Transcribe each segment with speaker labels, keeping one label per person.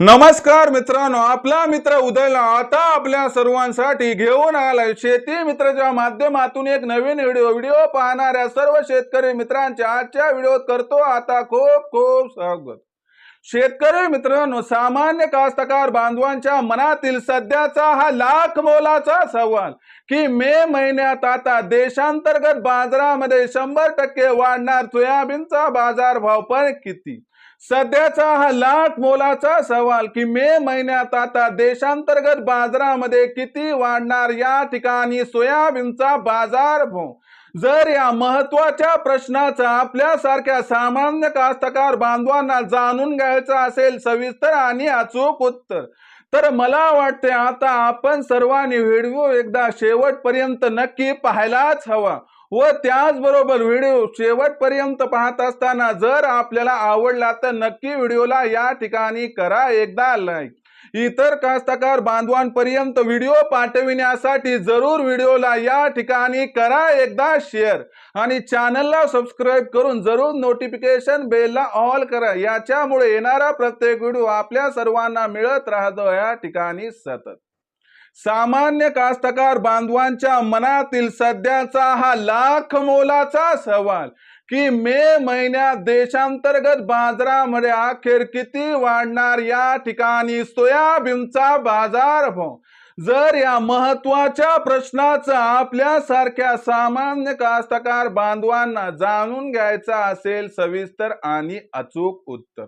Speaker 1: नमस्कार मित्रांनो आपला मित्र उदयला आता आपल्या सर्वांसाठी घेऊन आलाय. शेती मित्रच्या माध्यमातून एक नवीन व्हिडिओ व्हिडिओ पाहणाऱ्या सर्व शेतकरी मित्रांच्या आजच्या व्हिडिओत करतो आता खूप खूप स्वागत. शेतकरी मित्रांनो सामान्य कास्तकार बांधवांच्या मनातील सध्याचा हा लाख मोलाचा सवाल की मे महिन्यात आता देशांतर्गत बाजारामध्ये शंभर टक्के वाढणार सोयाबीनचा बाजारभाव पण किती? सध्याचा हा लाख मोलाचा सवाल की मे महिन्यात आता देशांतर्गत बाजारामध्ये किती वाढणार या ठिकाणी सोयाबीनचा बाजार भाव जर या महत्त्वाच्या प्रश्नाचा आपल्यासारख्या सामान्य कास्तकार बांधवांना जाणून घ्यायचं असेल सविस्तर आणि अचूक उत्तर तर मला वाटते आता आपण सर्वांनी व्हिडिओ एकदा शेवटपर्यंत नक्की पाहायलाच हवा. व त्याचबरोबर व्हिडिओ शेवटपर्यंत पाहत असताना जर आपल्याला आवडला तर नक्की व्हिडिओला या ठिकाणी करा एकदा लाईक इतर कास्तकार बांधवांपर्यंत व्हिडिओ पाठविण्यासाठी जरूर व्हिडिओला या ठिकाणी करा एकदा शेअर आणि चॅनलला सबस्क्राईब करून जरूर नोटिफिकेशन बेलला ऑल करा. याच्यामुळे येणारा प्रत्येक व्हिडिओ आपल्या सर्वांना मिळत राहतो. या ठिकाणी सतत. सामान्य कास्तकार बांधवांच्या मनातील सध्याचा हा लाख मोलाचा सवाल की मे महिन्यात देशांतर्गत बाजारामध्ये अखेर किती वाढणार या ठिकाणी सोयाबीनचा बाजार भाव? जर या महत्त्वाच्या प्रश्नाचा आपल्यासारख्या सामान्य कास्तकार बांधवांना जाणून घ्यायचा असेल सविस्तर आणि अचूक उत्तर.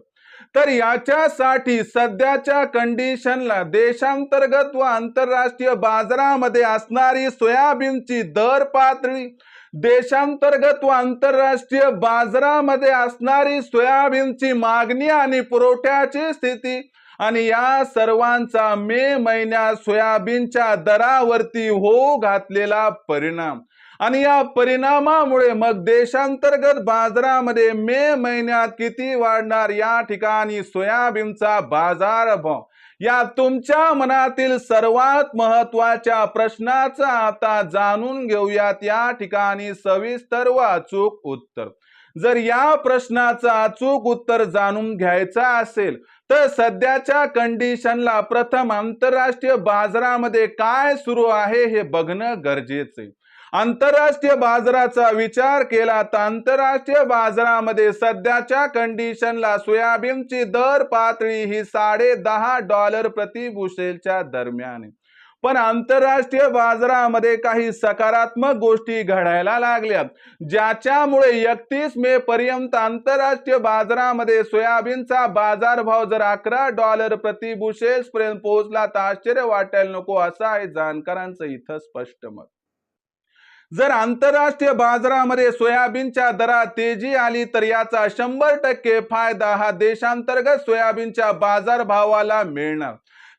Speaker 1: तर याच्यासाठी सध्याच्या कंडिशनला देशांतर्गत व आंतरराष्ट्रीय बाजारामध्ये असणारी सोयाबीनची दर पातळी देशांतर्गत व आंतरराष्ट्रीय बाजारामध्ये असणारी सोयाबीनची मागणी आणि पुरवठ्याची स्थिती आणि या सर्वांचा मे महिन्यात सोयाबीनच्या दरावरती होऊ घातलेला परिणाम. आणि या परिणामामुळे मग देशांतर्गत बाजारामध्ये मे महिन्यात किती वाढणार या ठिकाणी सोयाबीनचा बाजार भाव या तुमच्या मनातील सर्वात महत्त्वाच्या प्रश्नाचं आता जाणून घेऊयात या ठिकाणी सविस्तर व अचूक उत्तर. जर या प्रश्नाचं अचूक उत्तर जाणून घ्यायचं असेल तर सध्याच्या कंडिशनला प्रथम आंतरराष्ट्रीय बाजारामध्ये काय सुरू आहे हे बघणं गरजेचं आहे. आंतरराष्ट्रीय बाजाराचा विचार केला तर आंतरराष्ट्रीय बाजारामध्ये सध्याच्या कंडिशनला सोयाबीनची दर पातळी ही साडे दहा डॉलर प्रति बुशेलच्या दरम्यान पण आंतरराष्ट्रीय बाजारामध्ये काही सकारात्मक गोष्टी घडायला लागल्या. ज्याच्यामुळे एकतीस मे पर्यंत आंतरराष्ट्रीय बाजारामध्ये सोयाबीनचा बाजारभाव जर अकरा डॉलर प्रति बुशेल्स पर्यंत पोहोचला तर आश्चर्य वाटायला नको असं आहे जाणकारांचं इथं स्पष्ट मत. जर आंतरराष्ट्रीय बाजारामध्ये सोयाबीनच्या दरात तेजी आली तर याचा शंभर टक्के फायदा हा देशांतर्गत सोयाबीनच्या बाजारभावाला मिळणार.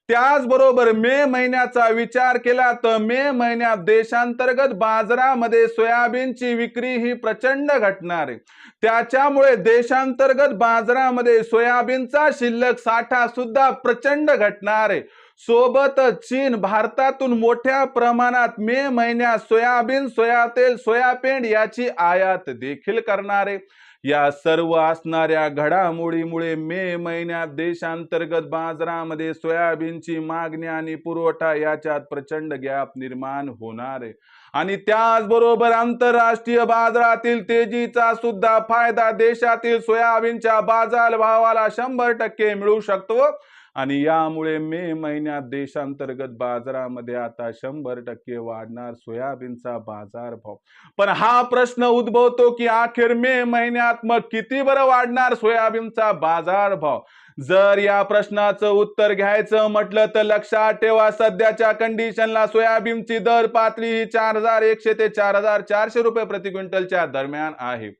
Speaker 1: त्याचबरोबर मे महिन्याचा विचार केला तर मे महिन्यात देशांतर्गत बाजारामध्ये सोयाबीनची विक्री ही प्रचंड घटणार आहे. त्याच्यामुळे देशांतर्गत बाजारामध्ये सोयाबीनचा शिल्लक साठा सुद्धा प्रचंड घटणार आहे. सोबतच चीन भारतातून मोठ्या प्रमाणात मे महिन्यात सोयाबीन सोयातेल सोयापेंड याची आयात देखील करणारे. या सर्व असणाऱ्या घडामोडीमुळे मे महिन्यात देशांतर्गत बाजारामध्ये सोयाबीनची मागणी आणि पुरवठा याच्यात प्रचंड गॅप निर्माण होणार आहे. आणि त्याचबरोबर आंतरराष्ट्रीय बाजारातील तेजीचा सुद्धा फायदा देशातील सोयाबीनच्या बाजार भावाला शंभर टक्के मिळू शकतो. आणि यामुळे मे महिन्यात देशांतर्गत बाजारामध्ये आता शंभर टक्के वाढणार सोयाबीनचा बाजार भाव पण हा प्रश्न उद्भवतो की अखेर मे महिन्यात मग किती बरं वाढणार सोयाबीनचा बाजार भाव जर या प्रश्नाचं उत्तर घ्यायचं म्हटलं तर लक्षात ठेवा सध्याच्या कंडिशनला सोयाबीनची दर पातळी ही चार हजार एकशे ते चार हजार चारशे रुपये प्रति क्विंटलच्या दरम्यान आहे.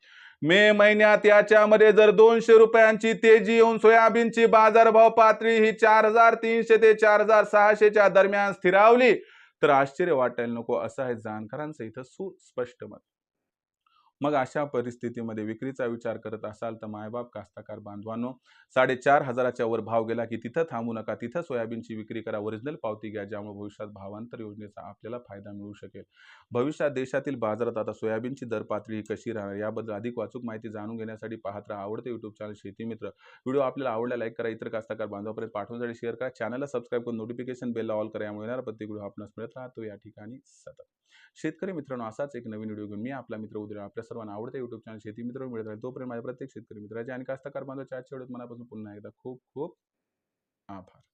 Speaker 1: मे महिन्यात याच्यामध्ये जर दोनशे रुपयांची तेजी येऊन सोयाबीनची बाजारभाव पातळी ही चार हजार तीनशे ते चार हजार सहाशेच्या दरम्यान स्थिरावली तर आश्चर्य वाटायला नको. असं आहे जाणकारांचं इथं सुस्पष्ट मत. मग अशा परिस्थितीमध्ये विक्रीचा विचार करत असाल तर मायबाप कास्तकार बांधवांनो साडेचार हजाराच्या वर भाव गेला की तिथं थांबू नका तिथं सोयाबीनची विक्री करा ओरिजिनल पावती घ्या ज्यामुळे भविष्यात भावांतर योजनेचा आपल्याला फायदा मिळू शकेल. भविष्यात देशातील बाजारात आता सोयाबीनची दर पातळी कशी राहणार याबद्दल अधिक वाचूक माहिती जाणून घेण्यासाठी पाहत राहा आवडते युट्यूब चॅनल शेती मित्र. व्हिडिओ आपल्याला आवडला लाईक करा इतर कास्तकार बांधवापर्यंत पाठवण्यासाठी शेअर करा. चॅनलला सबस्क्राईब करून नोटिफिकेशन बेल ऑल करा यामुळे येणारा प्रत्येक व्हिडिओ आपणास मिळत राहतो. या ठिकाणी सतत. शेतकरी मित्रांनो असाच एक नवीन व्हिडिओ घेऊन मी आपला मित्र उद्या आपल्या सर्वांना आवडते युट्यूब चॅनल शेती मित्र मिळत राहील. तोपर्यंत माझ्या प्रत्येक शेतकरी मित्राचे आणि कास्तकार बांधवाच्या आजच्या वेळेत मनापासून पुन्हा एकदा खूप खूप आभार.